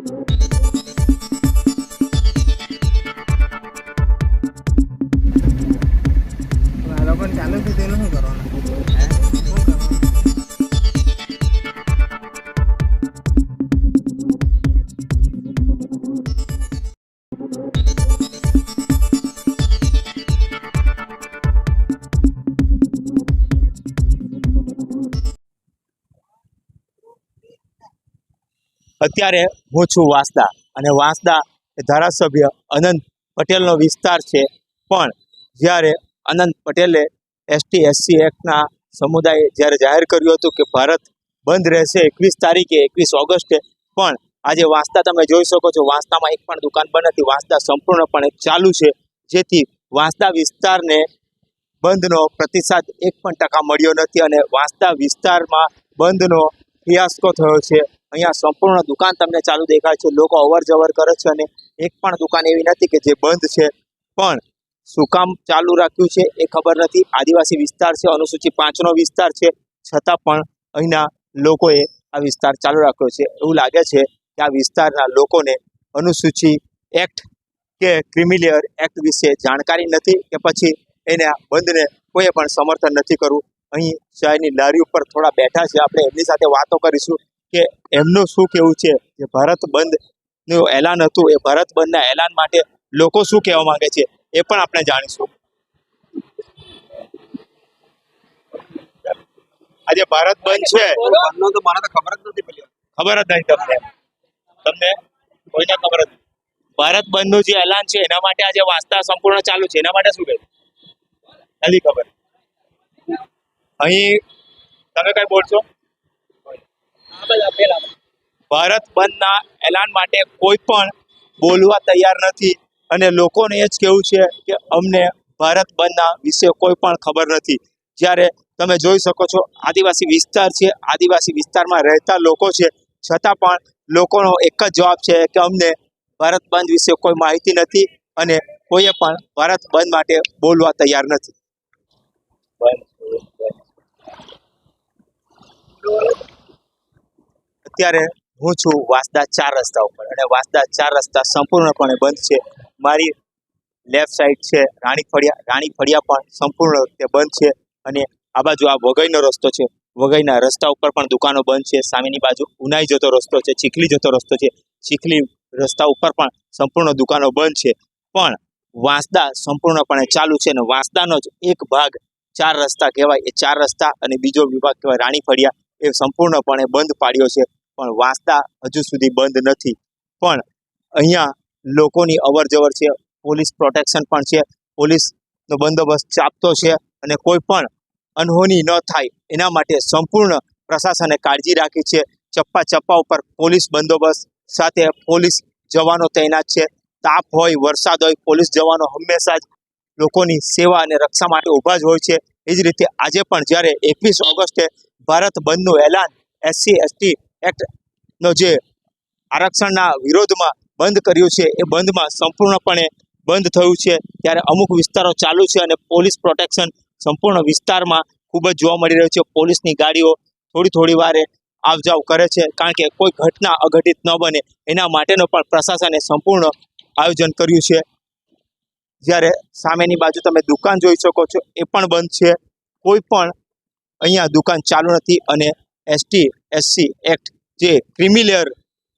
આ અત્યારે હું છું વાંસદા અને વાંસદા એ ધારાસભ્ય અનંત પટેલનો વિસ્તાર છે. પણ જ્યારે અનંત પટેલે એસટી, એસસી એક્ટના સમુદાયે જ્યારે જાહેર કર્યું હતું કે ભારત બંધ રહેશે એકવીસ તારીખે, એકવીસ ઓગસ્ટે, પણ આજે વાંસદા તમે જોઈ શકો છો, વાંસદામાં એક પણ દુકાન બંધ નથી. વાંસદા સંપૂર્ણપણે ચાલુ છે. જેથી વાંસદા વિસ્તારને બંધનો પ્રતિસાદ એક પણ ટકા મળ્યો નથી અને વાંસદા વિસ્તારમાં બંધનો ફિયાસ્કો થયો છે. અહીંયા સંપૂર્ણ દુકાન તમને ચાલુ દેખાય છે. લોકો અવર જવર કરે છે અને એક પણ દુકાન એવી નથી કે જે બંધ છે. પણ શું કામ ચાલુ રાખ્યું છે એ ખબર નથી. આદિવાસી વિસ્તાર છે, અનુસૂચિત પાંચનો વિસ્તાર છે. છતાં પણ અહીંના લોકોએ આ વિસ્તાર ચાલુ રાખ્યો છે. એવું લાગે છે કે આ વિસ્તારના લોકોને અનુસૂચિ એક્ટ કે ક્રિમિલિયર એક્ટ વિશે જાણકારી નથી કે પછી એને બંધને કોઈએ પણ સમર્થન નથી કરવું. અહીં શહેરની લારી ઉપર થોડા બેઠા છે. આપણે એમની સાથે વાતો કરીશું. કે એમનું શું કેવું છે? જે ભારત બંધનું એલાન હતું. એ ભારત બંધના એલાન માટે લોકો શું કહેવા માંગે છે? એ પણ આપણે જાણીશું. આજે ભારત બંધ છે. ખબર જ નથી ખબર જ નહીં તમને. તમને કોઈને ખબર જ ભારત બંધનું જે એલાન છે એના માટે આજે વાસ્તા સંપૂર્ણ ચાલુ છે. એના માટે શું કહે? નથી ખબર. અહીં તમે કઈ બોલશો? ભારત બંધના એલાન માટે કોઈ પણ બોલવા તૈયાર નથી. અને લોકોને એ જ કહેવું છે કે અમને ભારત બંધના વિશે કોઈ પણ ખબર નથી. જ્યારે તમે જોઈ શકો છો, આદિવાસી વિસ્તાર છે. આદિવાસી વિસ્તારમાં રહેતા લોકો છે. છતાં પણ લોકોનો એક જ જવાબ છે કે અમને ભારત બંધ વિશે કોઈ માહિતી નથી અને કોઈએ પણ ભારત બંધ માટે બોલવા તૈયાર નથી. અત્યારે હું છું વાસદા ચાર રસ્તા ઉપર અને વાસદા ચાર રસ્તા સંપૂર્ણપણે બંધ છે. મારી લેફ્ટ સાઈડ છે રાણી ફળિયા રાણી ફળિયા પણ સંપૂર્ણ રીતે બંધ છે અને આ બાજુ આ વઘઈનો રસ્તો છે. વઘઈના રસ્તા ઉપર પણ દુકાનો બંધ છે. સામેની બાજુ ઉનાઈ જતો રસ્તો છે, ચીખલી જતો રસ્તો છે. ચીખલી રસ્તા ઉપર પણ સંપૂર્ણ દુકાનો બંધ છે. પણ વાંસદા સંપૂર્ણપણે ચાલુ છે અને વાંસદાનો જ એક ભાગ ચાર રસ્તા કહેવાય. એ ચાર રસ્તા અને બીજો વિભાગ કહેવાય રાણી ફળિયા એ સંપૂર્ણપણે બંધ પાડ્યો છે. પણ વાંસદા હજુ સુધી બંધ નથી. પણ અહીંયા લોકોની અવર જવર છે, પોલીસ પ્રોટેક્શન પણ છે, પોલીસનો બંદોબસ્ત ચાપતો છે અને કોઈ પણ અનહોની ન થાય. એના માટે સંપૂર્ણ પ્રશાસને કાળજી રાખી છે. ચપ્પા ચપ્પા ઉપર પોલીસ બંદોબસ્ત સાથે પોલીસ જવાનો તૈનાત છે. તાપ હોય, વરસાદ હોય, પોલીસ જવાનો હંમેશા જ લોકોની સેવા અને રક્ષા માટે ઊભા જ હોય છે. એ જ રીતે આજે પણ જ્યારે એકવીસ ઓગસ્ટે ભારત બંધનું એલાન એસસી, એસટી એક્ટનો જે આરક્ષણના વિરોધમાં બંધ કર્યું છે, એ બંધમાં સંપૂર્ણપણે બંધ થયું છે. ત્યારે અમુક વિસ્તારો ચાલુ છે અને પોલીસ પ્રોટેક્શન સંપૂર્ણ વિસ્તારમાં ખૂબ જ જોવા મળી રહ્યું છે. પોલીસની ગાડીઓ થોડી થોડી વારે આવ જાવ કરે છે, કારણ કે કોઈ ઘટના અઘટિત ન બને. એના માટેનો પણ પ્રશાસને સંપૂર્ણ આયોજન કર્યું છે. જ્યારે સામેની બાજુ તમે દુકાન જોઈ શકો છો, એ પણ બંધ છે. કોઈ પણ અહીંયા દુકાન ચાલુ નથી અને એસટી એસસી એક્ટ જે ક્રિમિલિયર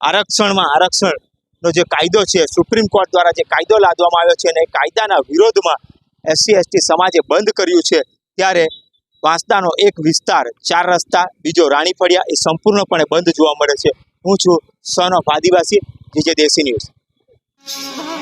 આરક્ષણમાં આરક્ષણનો જે કાયદો છે સુપ્રીમ કોર્ટ દ્વારા જે કાયદો લાદવામાં આવ્યો છે અને કાયદાના વિરોધમાં એસસી એસટી સમાજે બંધ કર્યું છે, ત્યારે વાંસદાનો એક વિસ્તાર, ચાર રસ્તા, બીજો રાણી ફળિયા એ સંપૂર્ણપણે બંધ જોવા મળે છે. હું છું સન ઓફ આદિવાસી જે દેશી ન્યૂઝ